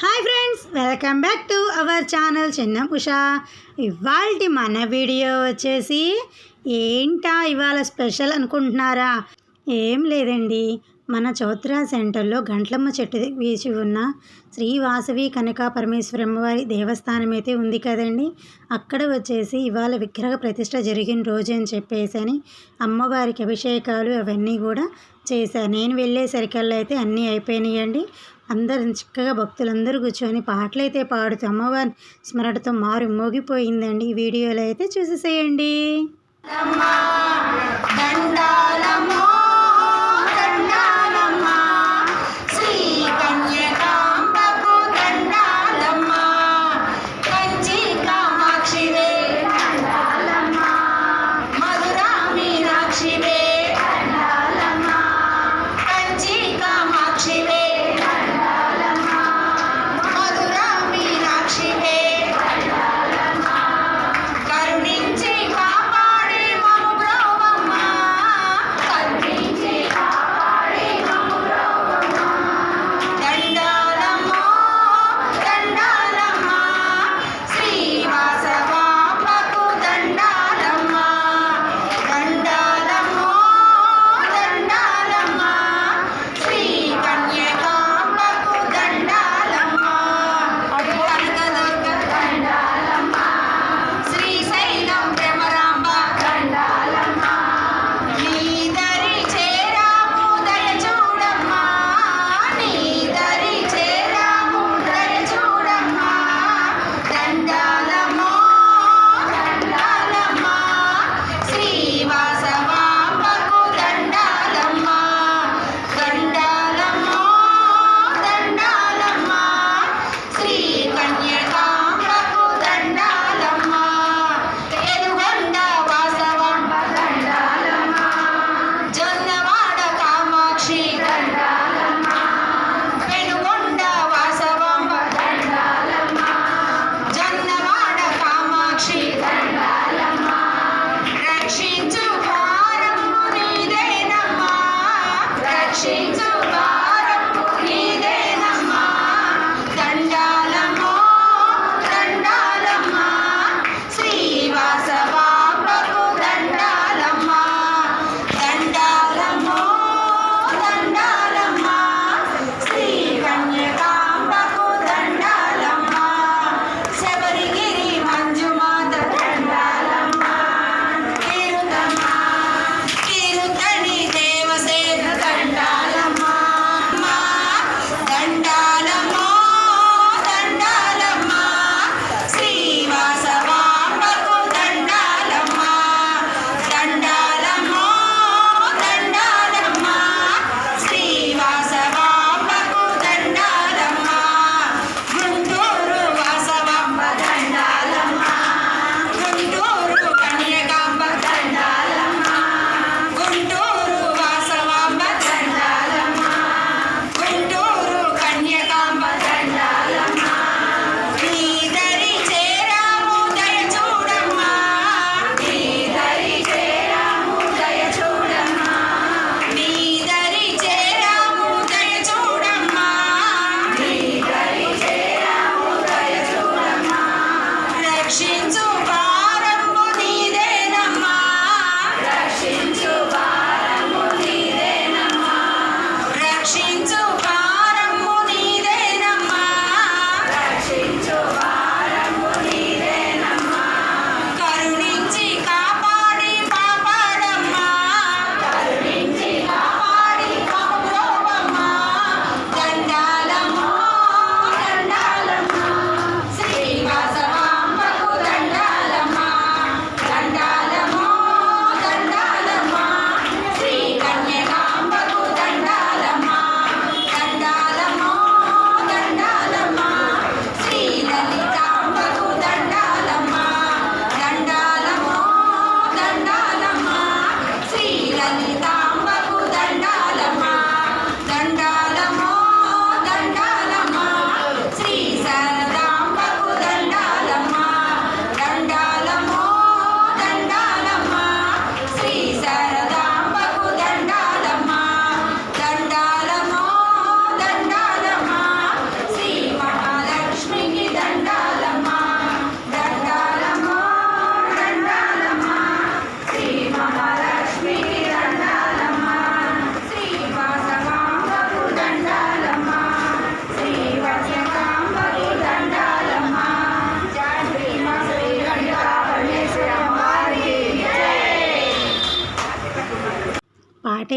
Hi friends welcome back to our channel Chinna Usha. ఇవాళ మన video వచ్చేసి ఏంటా ఇవాళ స్పెషల్ అనుకుంటున్నారా? ఏం లేదండి. మన చౌత్రా సెంటర్లో గంట్లమ్మ చెట్టు వేసి ఉన్న శ్రీవాసవి కనక వారి దేవస్థానం అయితే ఉంది కదండి. అక్కడ వచ్చేసి ఇవాళ విగ్రహ ప్రతిష్ట జరిగిన రోజు అని చెప్పేసి అని అమ్మవారికి అభిషేకాలు అవన్నీ కూడా చేశాను నేను వెళ్ళేసరికల్లా అయితే అన్నీ అయిపోయినాయండి. అందరు చిక్కగా భక్తులందరూ కూర్చొని పాటలు అయితే పాడుతూ అమ్మవారి స్మరణతో మారు మోగిపోయిందండి. ఈ వీడియోలో అయితే చూసేసేయండి. దండాలమ్మో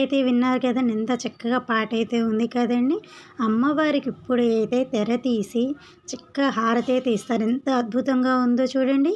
అయితే విన్నారు కదండి ఎంత చక్కగా పాట అయితే ఉంది కదండి. అమ్మవారికి ఇప్పుడు అయితే తెర తీసి చక్కగా హారతి అయితే ఇస్తారు ఎంత అద్భుతంగా ఉందో చూడండి.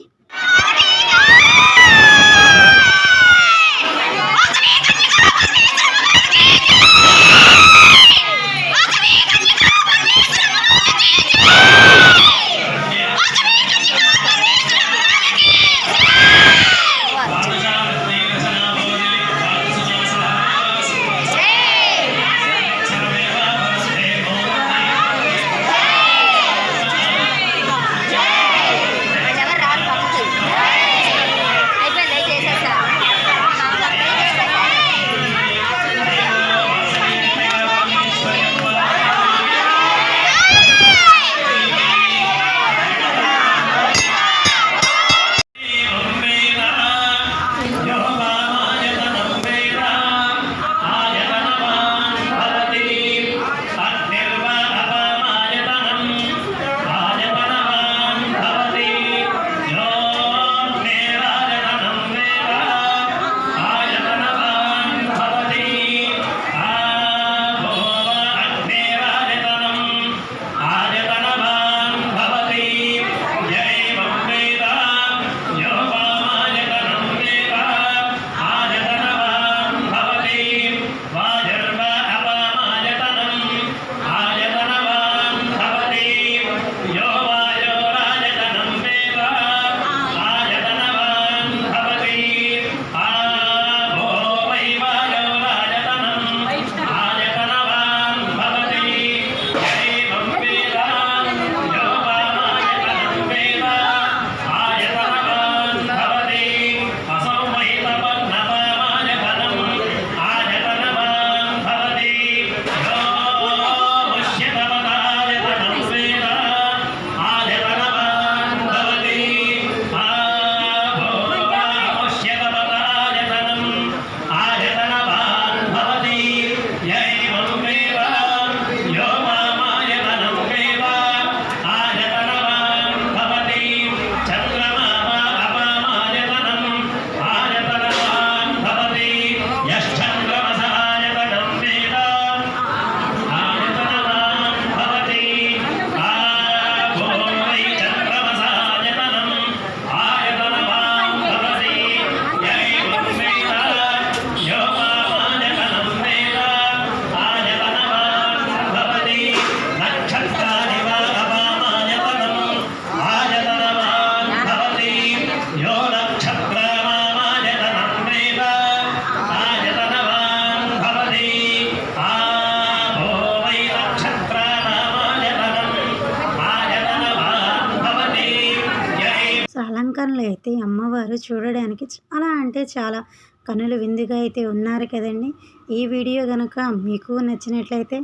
అలంకరణలు అయితే అమ్మవారు చూడడానికి చాలా అంటే చాలా కనులు విందుగా అయితే ఉన్నారు కదండి. ఈ వీడియో కనుక మీకు నచ్చినట్లయితే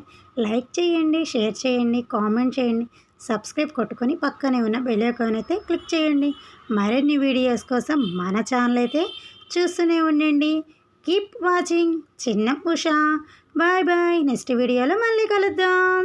లైక్ చేయండి షేర్ చేయండి కామెంట్ చేయండి సబ్స్క్రైబ్ కొట్టుకొని పక్కనే ఉన్న బెల్ అయితే క్లిక్ చేయండి. మరిన్ని వీడియోస్ కోసం మన ఛానల్ అయితే చూస్తూనే ఉండండి. Keep watching. Chinna Usha. Bye bye. Next వీడియోలో మళ్ళీ కలుద్దాం.